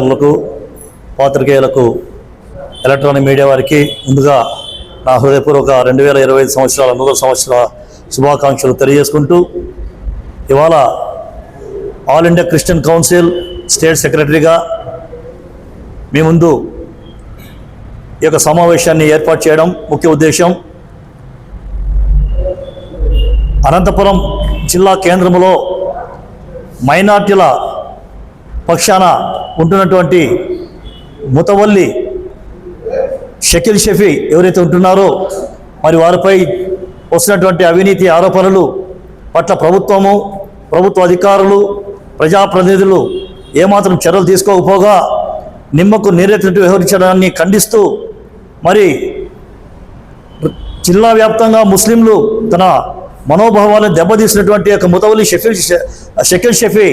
మిత్రులకు పాత్రికేయులకు electronic media వారికి ముందుగా నా హృదయపూర్వక రెండు వేల ఇరవై ఐదు సంవత్సరాల నూతన సంవత్సర శుభాకాంక్షలు తెలియజేసుకుంటూ ఇవాళ all India Christian council state సెక్రటరీగా మీ ముందు ఈ యొక్క సమావేశాన్ని ఏర్పాటు చేయడం ముఖ్య ఉద్దేశం. అనంతపురం జిల్లా కేంద్రంలో మైనార్టీల పక్షాన ఉంటున్నటువంటి ముతవల్లి షకీల్ షఫీ ఎవరైతే ఉంటున్నారో మరి వారిపై వస్తున్నటువంటి అవినీతి ఆరోపణలు పట్ల ప్రభుత్వము ప్రభుత్వ అధికారులు ప్రజాప్రతినిధులు ఏమాత్రం చర్యలు తీసుకోకపోగా నిమ్మకు నీరెత్తినట్టు వ్యవహరించడాన్ని ఖండిస్తూ మరి జిల్లా వ్యాప్తంగా ముస్లింలు తన మనోభావాలను దెబ్బతీసినటువంటి యొక్క ముతవల్లి షఫీల్ షకీల్ షఫీ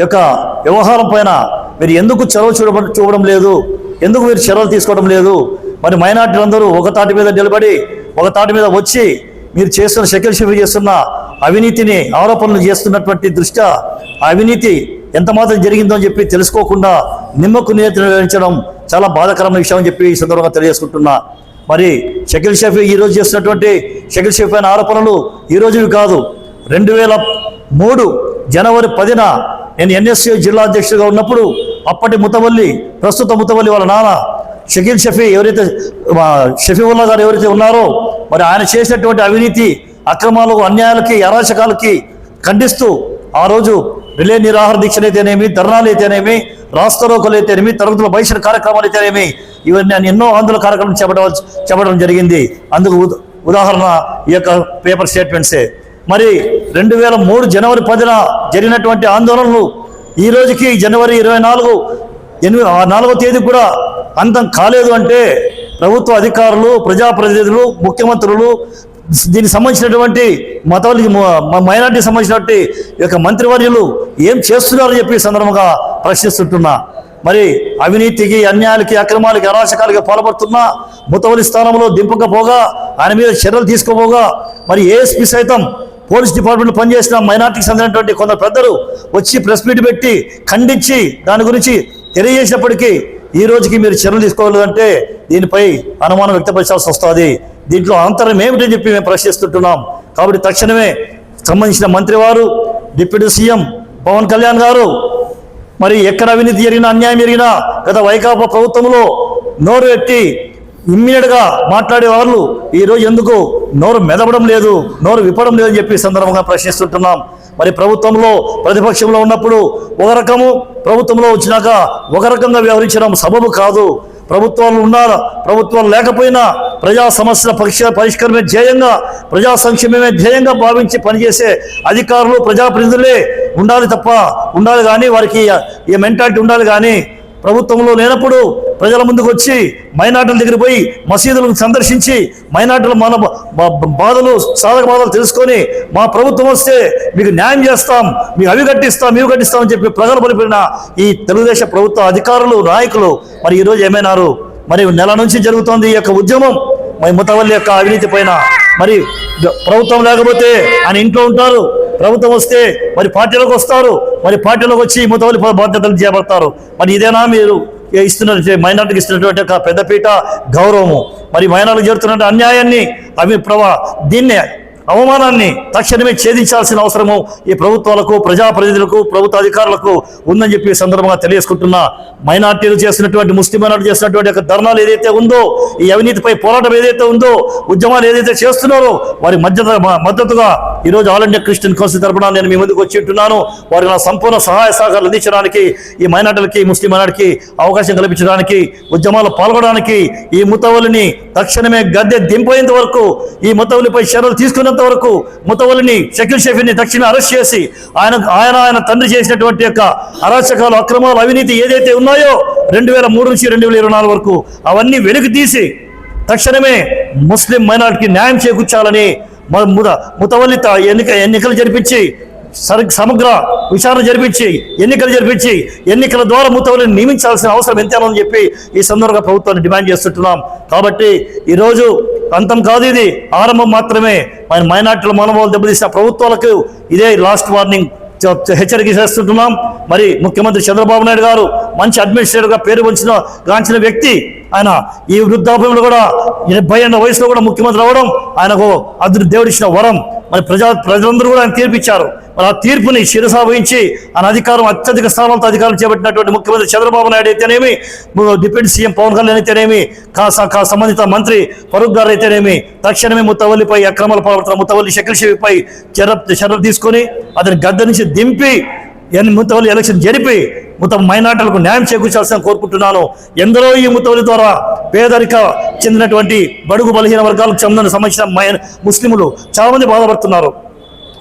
యొక్క వ్యవహారం పైన మీరు ఎందుకు చొరవ చూడ చూడడం లేదు? ఎందుకు మీరు చర్యలు తీసుకోవడం లేదు? మరి మైనార్టీలందరూ ఒక తాటి మీద నిలబడి ఒక తాటి మీద వచ్చి మీరు చేస్తున్న షకిల్ షఫీ చేస్తున్న అవినీతిని ఆరోపణలు చేస్తున్నటువంటి దృష్ట్యా అవినీతి ఎంత మాత్రం జరిగిందో అని చెప్పి తెలుసుకోకుండా నిమ్మకు నియంత్రించడం చాలా బాధాకరమైన విషయం అని చెప్పి ఈ సందర్భంగా తెలియజేసుకుంటున్నా. మరి షకిల్ షఫీ ఈరోజు చేస్తున్నటువంటి షకిల్ షఫీ అయిన ఆరోపణలు ఈ రోజువి కాదు. రెండు వేల మూడు జనవరి పదిన నేను ఎన్ఎస్యూ జిల్లా అధ్యక్షుడిగా ఉన్నప్పుడు అప్పటి ముతవల్లి ప్రస్తుత ముతవల్లి వాళ్ళ నాన్న షకీల్ షఫీ ఎవరైతే షఫీవుల్లా గారు ఎవరైతే ఉన్నారో మరి ఆయన చేసినటువంటి అవినీతి అక్రమాలకు అన్యాయాలకి అరాచకాలకి ఖండిస్తూ ఆ రోజు రిలే నిరాహార దీక్షలు అయితేనేమి ధర్నాలు అయితేనేమి రాస్తారోకలు అయితేనేమి తరగతుల బహిష్కరణ కార్యక్రమాలు అయితేనేమి ఇవన్నీ నేను ఎన్నో ఆందోళన కార్యక్రమం చేపట్టవల్ చేపట్టడం జరిగింది. అందుకు ఉదాహరణ ఈ యొక్క పేపర్ స్టేట్మెంట్సే. మరి రెండు వేల మూడు జనవరి పదిన జరిగినటువంటి ఆందోళనలు ఈ రోజుకి జనవరి ఇరవై నాలుగు ఎనిమిది నాలుగో తేదీ కూడా అంతం కాలేదు అంటే ప్రభుత్వ అధికారులు ప్రజాప్రతినిధులు ముఖ్యమంత్రులు దీనికి సంబంధించినటువంటి మతాలకి మైనార్టీకి సంబంధించినటువంటి యొక్క మంత్రివర్యులు ఏం చేస్తున్నారని చెప్పి సందర్భంగా ప్రశ్నిస్తుంటున్నా. మరి అవినీతికి అన్యాయాలకి అక్రమాలకి అరాచకాలకి పాల్పడుతున్నా ముతవలి స్థానంలో దింపకపోగా ఆయన మీద చర్యలు తీసుకోపోగా మరి ఏఎస్పీ సైతం పోలీస్ డిపార్ట్మెంట్ పనిచేసిన మైనార్టీకి చెందినటువంటి కొందరు పెద్దలు వచ్చి ప్రెస్ మీట్ పెట్టి ఖండించి దాని గురించి తెలియజేసినప్పటికీ ఈ రోజుకి మీరు చర్యలు తీసుకోలేదంటే దీనిపై అనుమానం వ్యక్తపరచాల్సి వస్తుంది. దీంట్లో అంతరం ఏమిటని చెప్పి మేము ప్రశ్నిస్తుంటున్నాం. కాబట్టి తక్షణమే సంబంధించిన మంత్రివారు డిప్యూటీ సీఎం పవన్ కళ్యాణ్ గారు మరి ఎక్కడ అవినీతి జరిగినా అన్యాయం జరిగినా గత వైకాపా ప్రభుత్వంలో నోరు ఎట్టి ఇమ్మీడియట్గా మాట్లాడే వాళ్ళు ఈరోజు ఎందుకు? నోరు మెదపడం లేదు నోరు విప్పడం లేదని చెప్పి సందర్భంగా ప్రశ్నిస్తుంటున్నాం. మరి ప్రభుత్వంలో ప్రతిపక్షంలో ఉన్నప్పుడు ఒక రకము ప్రభుత్వంలో వచ్చినాక ఒక రకంగా వ్యవహరించడం సబబు కాదు. ప్రభుత్వాలు ఉన్నారు ప్రభుత్వాలు లేకపోయినా ప్రజా సమస్యల పరీక్ష పరిష్కారమే ధ్యేయంగా ప్రజా సంక్షేమమే ధ్యేయంగా భావించి పనిచేసే అధికారులు ప్రజాప్రతినిధులే ఉండాలి తప్ప ఉండాలి కానీ వారికి ఈ మెంటాలిటీ ఉండాలి కానీ ప్రభుత్వంలో లేనప్పుడు ప్రజల ముందుకు వచ్చి మైనార్టీల దగ్గర పోయి మసీదులను సందర్శించి మైనార్టీల మన బాధలు సాధక బాధలు తెలుసుకొని మా ప్రభుత్వం వస్తే మీకు న్యాయం చేస్తాం మీకు అవి కట్టిస్తాం ఇవి కట్టిస్తామని చెప్పి ప్రజలు పలిపిన ఈ తెలుగుదేశం ప్రభుత్వ అధికారులు నాయకులు మరి ఈరోజు ఏమైనారు? మరి నెల నుంచి జరుగుతోంది ఈ యొక్క ఉద్యమం. మరి ముతవల్లి యొక్క అవినీతి పైన మరి ప్రభుత్వం లేకపోతే ఆయన ఇంట్లో ఉంటారు. ప్రభుత్వం వస్తే మరి పార్టీలోకి వస్తారు. మరి పార్టీలోకి వచ్చి ముతవలి బాధ్యతలు చేపడతారు మరి ఇదేనా మీరు ఇస్తున్న మైనార్టీకి ఇస్తున్నటువంటి ఒక పెద్దపీట? గౌరవము. మరి మైనార్టీకి జరుగుతున్న అన్యాయాన్ని అవి ప్రభా దీన్ని అవమానాన్ని తక్షణమే ఛేదించాల్సిన అవసరము ఈ ప్రభుత్వాలకు ప్రజాప్రతినిధులకు ప్రభుత్వ అధికారులకు ఉందని చెప్పి సందర్భంగా తెలియజేసుకుంటున్నా మైనార్టీలు చేసినటువంటి ముస్లిం మైనార్టీ చేసినటువంటి యొక్క ధర్నాలు ఏదైతే ఉందో ఈ అవినీతిపై పోరాటం ఏదైతే ఉందో ఉద్యమాలు ఏదైతే చేస్తున్నారో వారి మధ్య మద్దతుగా ఈరోజు ఆల్ ఇండియా క్రిస్టియన్ కౌన్సిల్ తరఫున నేను మీ ముందుకు వచ్చి ఉంటున్నాను. వారికి నా సంపూర్ణ సహాయ సహకారాలు అందించడానికి ఈ మైనార్టీలకి ముస్లిం మైనార్టీకి అవకాశం కల్పించడానికి ఉద్యమాలు పాల్గొనడానికి ఈ ముతవలిని తక్షణమే గద్దె దింపేంత వరకు ఈ ముతవలిపై చర్యలు తీసుకున్నంత వరకు ముతవలిని షకిల్ షఫీని తక్షణమే అరెస్ట్ చేసి ఆయన ఆయన ఆయన తండ్రి చేసినటువంటి యొక్క అరాచకాలు అక్రమాలు అవినీతి ఏదైతే ఉన్నాయో రెండు వేల మూడు నుంచి రెండు వేల ఇరవై నాలుగు వరకు అవన్నీ వెలికి తీసి తక్షణమే ముస్లిం మైనార్టీకి న్యాయం చేకూర్చాలని మ- ముతవల్లి ఎన్నిక ఎన్నికలు జరిపించి సరి సమగ్ర విచారణ జరిపించి ఎన్నికలు జరిపించి ఎన్నికల ద్వారా ముతవల్లిని నియమించాల్సిన అవసరం ఎంతేనని అని చెప్పి ఈ సందర్భంగా ప్రభుత్వాన్ని డిమాండ్ చేస్తుంటున్నాం. కాబట్టి ఈరోజు అంతం కాదు ఇది. ఆరంభం మాత్రమే. మన మైనార్టీల మనోభావాలు దెబ్బతీసిన ప్రభుత్వాలకు ఇదే లాస్ట్ వార్నింగ్ హెచ్చరిక చేస్తుంటున్నాం. మరి ముఖ్యమంత్రి చంద్రబాబు నాయుడు గారు మంచి అడ్మినిస్ట్రేటర్గా పేరు వంచిన గాంచిన వ్యక్తి. ఆయన ఈ వృద్ధాప్యంలో కూడా డెబ్బై ఏళ్ళ వయసులో కూడా ముఖ్యమంత్రి అవడం ఆయనకు అదృ దేవుడిచ్చిన వరం. మరి ప్రజా ప్రజలందరూ కూడా ఆయన తీర్పిచ్చారు. మరి ఆ తీర్పుని శిరసా వహించి ఆయన అధికారం అత్యధిక స్థానంతో అధికారం చేపట్టినటువంటి ముఖ్యమంత్రి చంద్రబాబు నాయుడు అయితేనేమి డిప్యూటీ సీఎం పవన్ కళ్యాణ్ అయితేనేమి కా స- కా సంబంధిత మంత్రి ఫరూక్ గారు అయితేనేమి తక్షణమే ముత్తవల్లిపై అక్రమాల పాల్పడుతున్న ముత్తవల్లి శకిల్ షేపై చర్య చర్యలు తీసుకొని అతని గద్దె నుంచి దింపి ముత్తవల్లి ఎలక్షన్ జరిపి మొత్తం మైనార్టీలకు న్యాయం చేకూర్చాల్సిన కోరుకుంటున్నాను. ఎందరో ఈ ముత్తవల్లి ద్వారా పేదరిక చెందినటువంటి బడుగు బలహీన వర్గాలకు చెందిన సంబంధించిన మై ముస్లింలు చాలామంది బాధపడుతున్నారు.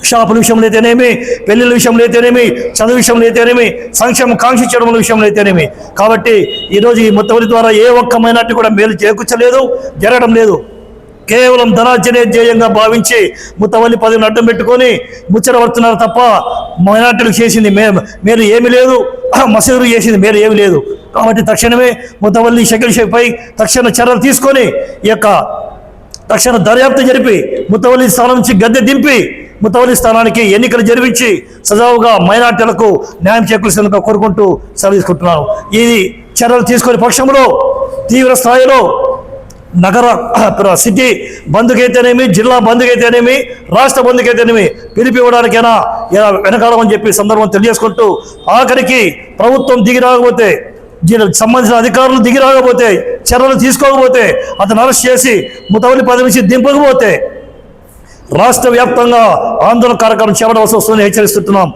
షాపుల విషయంలో అయితేనేమి పెళ్ళిళ్ళ విషయంలో అయితేనేమి చదువు విషయంలో అయితేనేమి సంక్షేమం కాంక్షించడం విషయంలో అయితేనేమి కాబట్టి ఈరోజు ఈ ముత్తవల్లి ద్వారా ఏ ఒక్క మైనార్టీ కూడా మేలు చేకూర్చలేదు జరగడం లేదు. కేవలం ధనార్జనే ధ్యేయంగా భావించి ముత్తవల్లి పదవిని అడ్డం పెట్టుకొని ముచ్చటపడుతున్నారు తప్ప మైనార్టీలు చేసింది మే మీరు ఏమీ లేదు మసీదులు చేసింది మీరు ఏమీ లేదు. కాబట్టి తక్షణమే ముత్తవల్లి షకిల్ షేపై తక్షణ చర్యలు తీసుకొని ఈ యొక్క తక్షణ దర్యాప్తు జరిపి ముత్తవల్లి స్థానం నుంచి గద్దె దింపి ముతవలి స్థానానికి ఎన్నికలు జరిపించి సజావుగా మైనార్టీలకు న్యాయం చేకూర్చేందుకు కోరుకుంటూ సెలవు తీసుకుంటున్నాను. ఇది చర్యలు తీసుకునే పక్షంలో తీవ్ర స్థాయిలో నగర సిటీ బంధుకైతేనేమి జిల్లా బంధుకైతేనేమి రాష్ట్ర బంధుకైతేనేమి పిలిపివ్వడానికైనా వెనకాలమని చెప్పి సందర్భం తెలియజేసుకుంటూ ఆఖరికి ప్రభుత్వం దిగి రాకపోతే దీనికి సంబంధించిన అధికారులు దిగి రాకపోతే చర్యలు తీసుకోకపోతే అతను అరెస్ట్ చేసి ముతవల్లి పదవి నుంచి దింపకపోతే రాష్ట్ర వ్యాప్తంగా ఆందోళన కార్యక్రమం చేపట్టవలసి వస్తుందని హెచ్చరిస్తున్నాం